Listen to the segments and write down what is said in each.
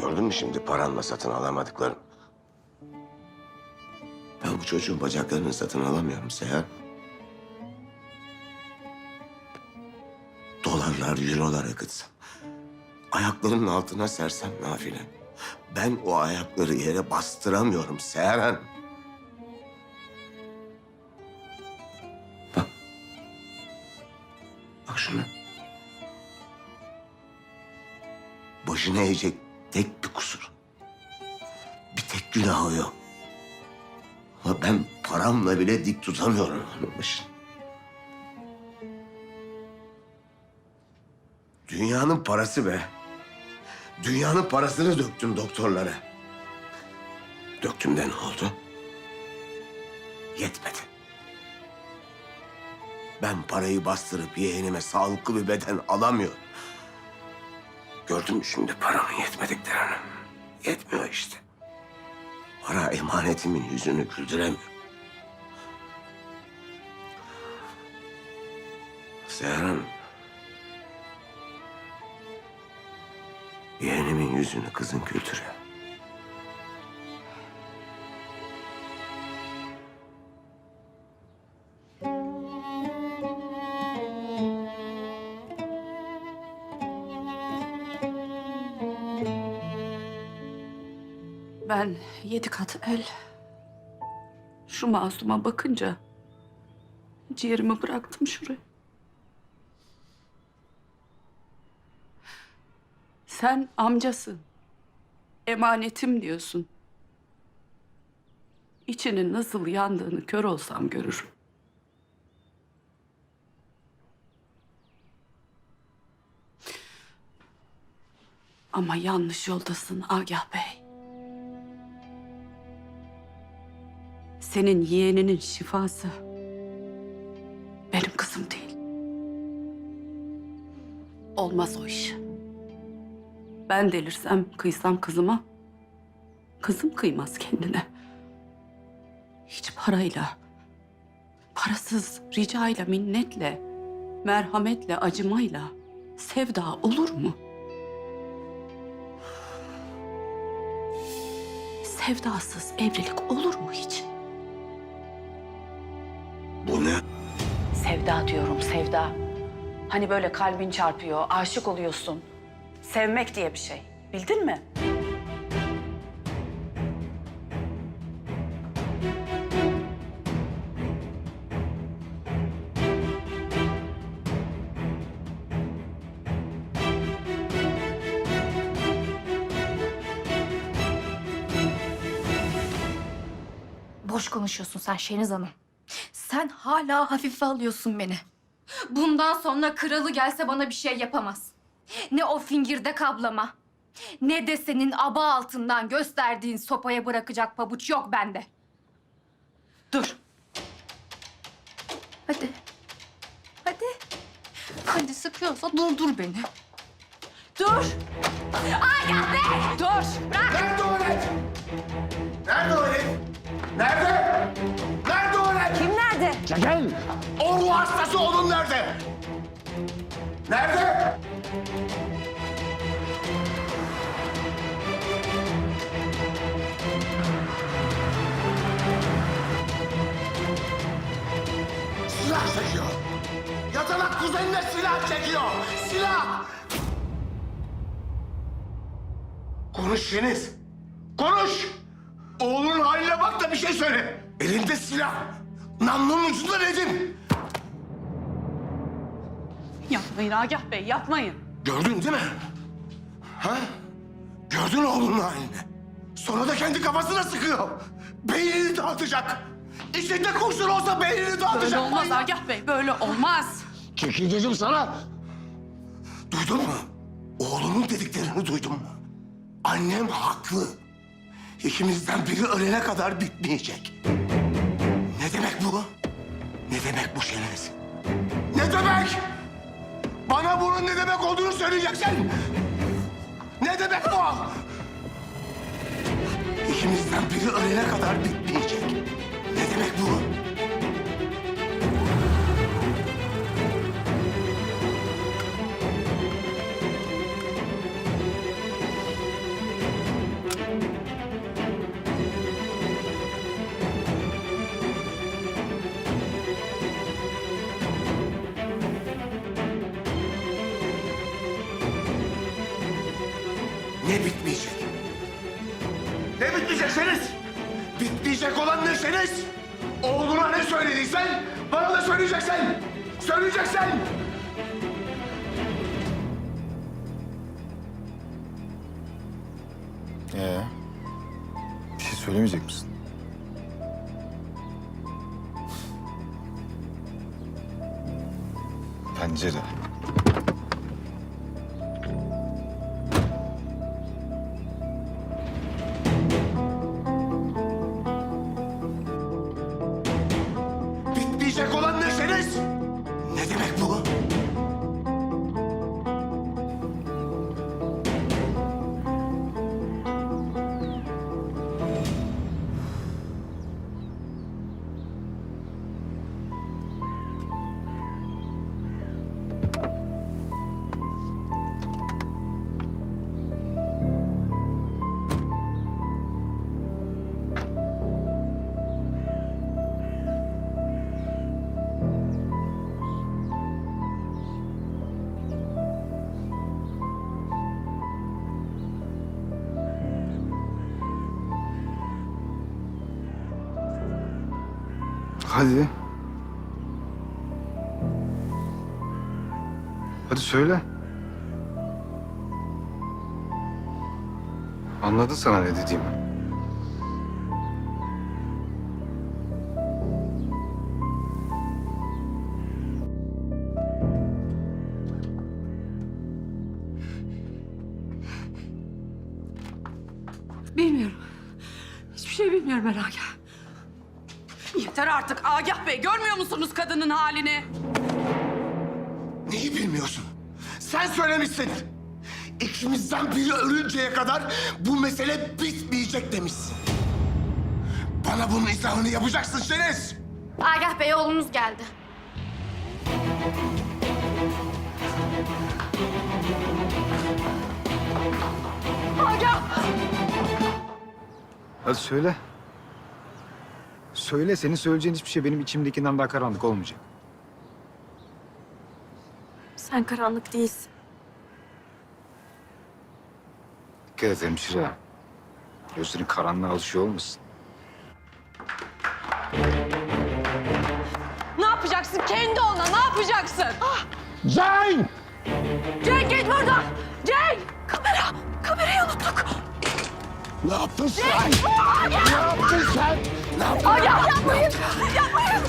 Gördün mü şimdi paranla satın alamadıklarım? Ben bu çocuğun bacaklarını satın alamıyorum Seher. Dolarlar, eurolar akıtsam. Ayaklarının altına sersem nafile. Ben o ayakları yere bastıramıyorum Seher Hanım. Bak. Bak şuna. Başına eğecek tek bir kusur. Bir tek günahı yok. Ama ben paramla bile dik tutamıyorum onun başını. Dünyanın parası be. Dünyanın parasını döktüm doktorlara. Döktüm de ne oldu? Yetmedi. Ben parayı bastırıp yeğenime sağlıklı bir beden alamıyorum. Gördün mü şimdi paramın yetmediklerini? Yetmiyor işte. Para emanetimin yüzünü güldüremiyor. Seher Hanım. Yeğenimin yüzünü kızın güldürüyor. Ben yedi kat el şu masuma bakınca ciğerimi bıraktım şuraya. Sen amcasın. Emanetim diyorsun. İçinin nasıl yandığını kör olsam görürüm. Ama yanlış yoldasın Agah Bey. Senin yeğeninin şifası benim kızım değil. Olmaz o iş. Ben delirsem, kıysam kızıma, kızım kıymaz kendine. Hiç parayla, parasız, ricayla, minnetle, merhametle, acımayla sevda olur mu? Sevdasız evlilik olur mu hiç? Sevda diyorum sevda. Hani böyle kalbin çarpıyor, aşık oluyorsun. Sevmek diye bir şey. Bildin mi? Boş konuşuyorsun sen Şeniz Hanım. Sen hala hafife alıyorsun beni. Bundan sonra kralı gelse bana bir şey yapamaz. Ne o fingirdek ablama, ne de senin aba altından gösterdiğin sopaya bırakacak pabuç yok bende. Dur. Hadi. Hadi. Hadi sıkıyorsa durdur beni. Dur. Agah Bey! Dur. Nerede o herif? Nerede o herif? Nerede? Nerede nerede? Çekil! O ruh hastası onun nerede? Nerede? Silah çekiyor. Yatalak kuzenine silah çekiyor. Silah! Konuş Şeniz. Konuş. Oğlunun haline bak da bir şey söyle. Elinde silah. Namlunun ucunda Nedim. Yapmayın Agah Bey, yapmayın. Gördün değil mi? Ha? Gördün oğlunun halini. Sonra da kendi kafasına sıkıyor. Beynini dağıtacak. İçinde kurşun olsa beynini Böyle dağıtacak. olmaz manyak. Agah Bey, böyle olmaz. Çekil dedim sana. Duydun mu? Oğlunun dediklerini duydun mu? Annem haklı. İkimizden biri ölene kadar bitmeyecek. Ne demek bu? Ne demek bu Şeniz? Ne demek? Bana bunun ne demek olduğunu söyleyeceksin. Ne demek bu? İkimizden biri ölene kadar bitmeyecek. Ne demek bu? Ne bitmeyecek? Ne bitmeyecek Şeniz? Bitmeyecek olan ne Şeniz? Oğluna ne söylediysen bana da söyleyeceksin. Söyleyeceksin. Ee, bir şey söylemeyecek misin? Pencere. Hadi. Hadi söyle. Anladın sana ne dediğimi. Bilmiyorum. Hiçbir şey bilmiyorum Agah. Yeter artık Agah Bey. Görmüyor musunuz kadının halini? Neyi bilmiyorsun? Sen söylemişsin. İkimizden biri ölünceye kadar bu mesele bitmeyecek demişsin. Bana bunun izahını yapacaksın Şeniz. Agah Bey oğlunuz geldi. Hadi söyle. Söyle. Senin söyleyeceğin hiçbir şey benim içimdekinden daha karanlık olmayacak. Sen karanlık değilsin. Dikkat et hemşire. Gözlerin karanlığa alışıyor olmasın. Ne yapacaksın? Kendi ona ne yapacaksın? Cenk! Cenk git buradan! Cenk! Kamera! Kamerayı unuttuk. Ne yaptın sen? Ne yaptın sen? Ne yaptın? Agah yapmayın! Yapmayın!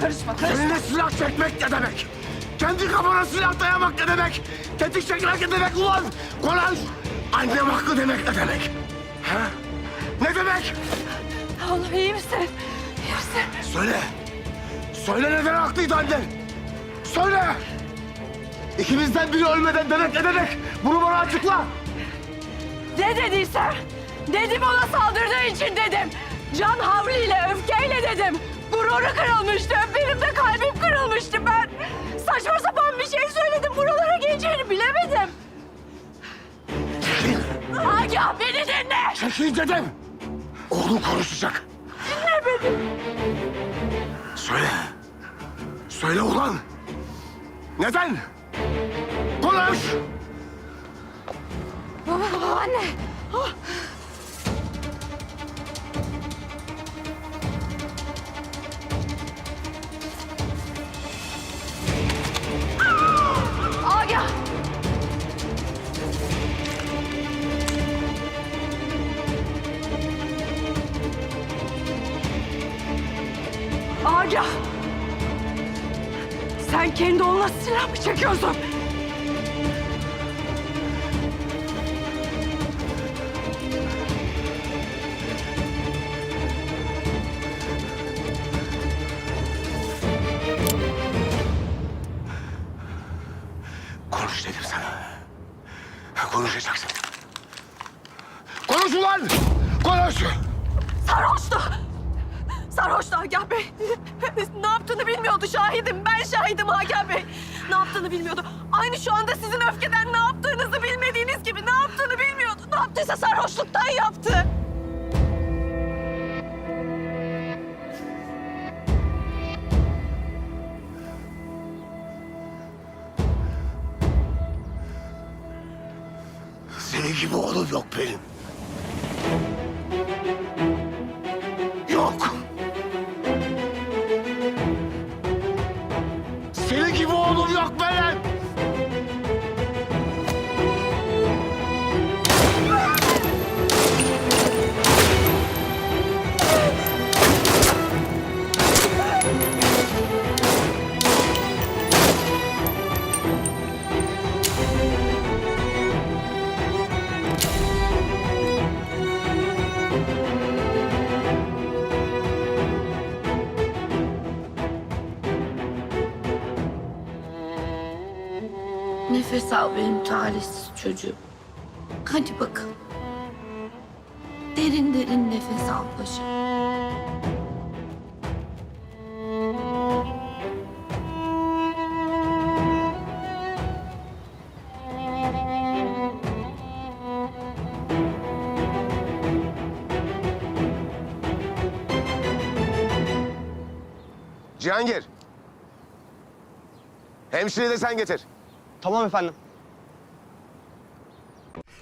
Karışma karışma. Eline silah çekmek ne demek? Kendi kafana silah dayamak ne demek? Tetik çekmek ne demek ulan? Konuş! Annem haklı demek ne demek? Ha? Ne demek? Oğlum iyi misin? İyi misin? Söyle. Söyle neden haklıydı annen? Söyle. İkimizden biri ölmeden demek ne demek? Bunu bana açıkla. Ne dediysem dedim ona saldırdığı için dedim. Can havliyle, öfkeyle dedim. Gururu kırılmıştı, benim de kalbim kırılmıştı ben. Saçma sapan bir şey söyledim, buralara geleceğini bilemedim. Agah beni dinle. Çekil dedim. Oğlum konuşacak. Dinle beni. Söyle. Söyle ulan. Neden? Konuş. Anne. Agah. Agah. Sen kendi oğluna silah mı çekiyorsun? Konuş dedim sana. Konuşacaksın. Konuş ulan. Konuş. Sarhoştu. Sarhoştu Agah Bey. Ne yaptığını bilmiyordu şahidim. Ben şahidim Agah Bey. Ne yaptığını bilmiyordu. Aynı şu anda sizin öfkeden ne yaptığınızı bilmediğiniz gibi ne yaptığını bilmiyordu. Ne yaptıysa sarhoşluktan yaptı. Seni gibi oğlum yok benim. Benim talihsiz çocuğum. Hadi bakalım. Derin derin nefes al paşa. Cihangir. Hemşireyi de sen getir. Tamam efendim.